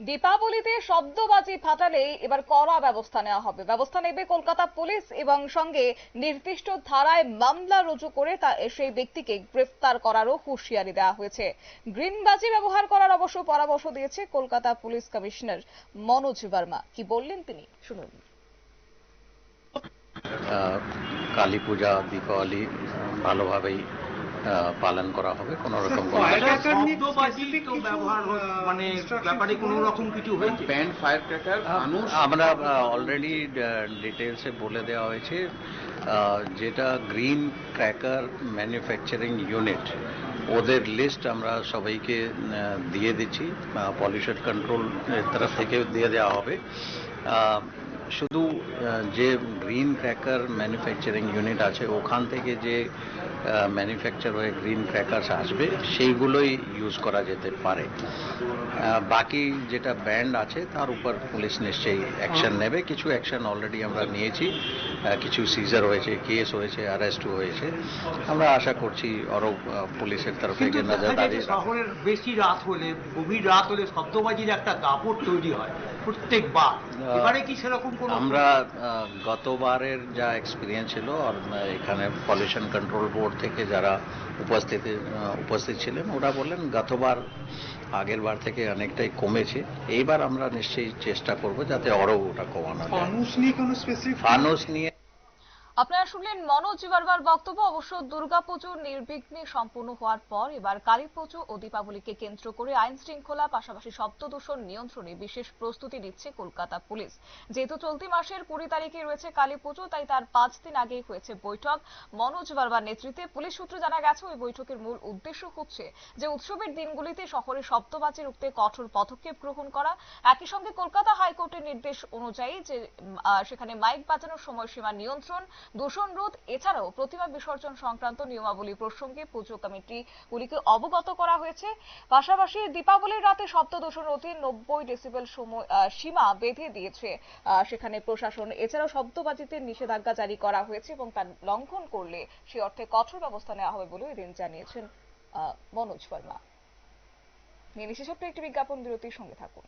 দীপাবলিতে শব্দবাজি ফাটালে এবার কড়া ব্যবস্থা নেওয়া হবে। ব্যবস্থা নেবে কলকাতা পুলিশ এবং সঙ্গে নির্দিষ্ট ধারায় মামলা রুজু করে তা সেই ব্যক্তিকে গ্রেফতার করারও হুঁশিয়ারি দেওয়া হয়েছে। গ্রিনবাজি ব্যবহার করার অবশ্য পরামর্শ দিয়েছে কলকাতা পুলিশ কমিশনার মনোজ বর্মা। কি বললেন তিনি? শুনুন। কালী পূজা, দীপাবলি ভালোভাবেই পালন করা হবে কোনো রকম কোনো শব্দবাজি তো ব্যবহার হচ্ছে, মানে ব্যাপারে কোনো রকম কিছু হয়েছে? ব্যান্ড ফায়ার ক্র্যাকার মানুষ আমরা অলরেডি ডিটেলসে বলে দেওয়া হয়েছে যেটা গ্রিন ক্র্যাকার ম্যানুফ্যাকচারিং ইউনিট ওদের লিস্ট আমরা সবাইকে দিয়ে দিচ্ছি পলিউশন কন্ট্রোল তরফ থেকে দিয়ে দেওয়া হবে। শুধু যে গ্রিন ক্র্যাকার ম্যানুফ্যাকচারিং ইউনিট আছে ওখান থেকে যে ম্যানুফ্যাকচার হয়ে গ্রিন ক্র্যাকার্স আসবে সেইগুলোই ইউজ করা যেতে পারে। বাকি যেটা ব্যান্ড আছে তার উপর পুলিশ নিশ্চয়ই অ্যাকশন নেবে। কিছু অ্যাকশন অলরেডি আমরা নিয়েছি। কিছু সিজার হয়েছে কেস হয়েছে অ্যারেস্ট হয়েছে। আমরা আশা করছি আরও পুলিশের তরফ থেকে দেখা যায় নজরদারি শহরের বেশি রাত হলে গভীর রাত হলে শব্দবাজির একটা দাপট তৈরি হয় প্রত্যেকবার। এবারে কি সেরকম আমরা গতবারের যা এক্সপিরিয়েন্স ছিল আর এখানে পলিউশন কন্ট্রোল বোর্ড থেকে যারা উপস্থিত উপস্থিত ছিলেন ওরা বললেন গতবার আগের বার থেকে অনেকটাই কমেছে। এইবার আমরা নিশ্চয়ই চেষ্টা করব যাতে আরও ওটা কমানো যায়। মানুষ নিয়ে কোনো স্পেসিফিক ফানুস নিয়ে আপনারা শুনলেন মনোজ বারবার বক্তব্য। অবশ্য দুর্গাপুজো নির্বিঘ্নে সম্পূর্ণ হওয়ার পর এবার কালী পুজো ও দীপাবলিকে কেন্দ্র করে আইন শৃঙ্খলা, পাশাপাশি শব্দ দূষণ নিয়ন্ত্রণে বিশেষ প্রস্তুতি নিচ্ছে কলকাতা পুলিশ। যেহেতু চলতি মাসের কুড়ি তারিখে রয়েছে কালী পুজো, তাই তার পাঁচ দিন আগেই হয়েছে বৈঠক। মনোজ বারবার নেতৃত্বে পুলিশ সূত্রে জানা গেছে, ওই বৈঠকের মূল উদ্দেশ্য হচ্ছে যে উৎসবের দিনগুলিতে শহরে শব্দবাজি রুখতে কঠোর পদক্ষেপ গ্রহণ করা। একই সঙ্গে কলকাতা হাইকোর্টের নির্দেশ অনুযায়ী যে সেখানে মাইক বাজানোর সময়সীমা নিয়ন্ত্রণ দূষণ রোধ, এছাড়াও প্রতিমা বিসর্জন সংক্রান্ত নিয়মাবলী প্রসঙ্গে পুজো কমিটিগুলিকে অবগত করা হয়েছে। পাশাপাশি দীপাবলির রাতে শব্দ দূষণ রোধে নব্বই ডেসিবেল সীমা বেঁধে দিয়েছে সেখানে প্রশাসন। এছাড়াও শব্দবাজিতে নিষেধাজ্ঞা জারি করা হয়েছে এবং তার লঙ্ঘন করলে সে অর্থে কঠোর ব্যবস্থা নেওয়া হবে বলে এদিন জানিয়েছেন মনোজ বর্মা। নিয়ে ছোট্ট একটি বিজ্ঞাপন বিরতির সঙ্গে থাকুন।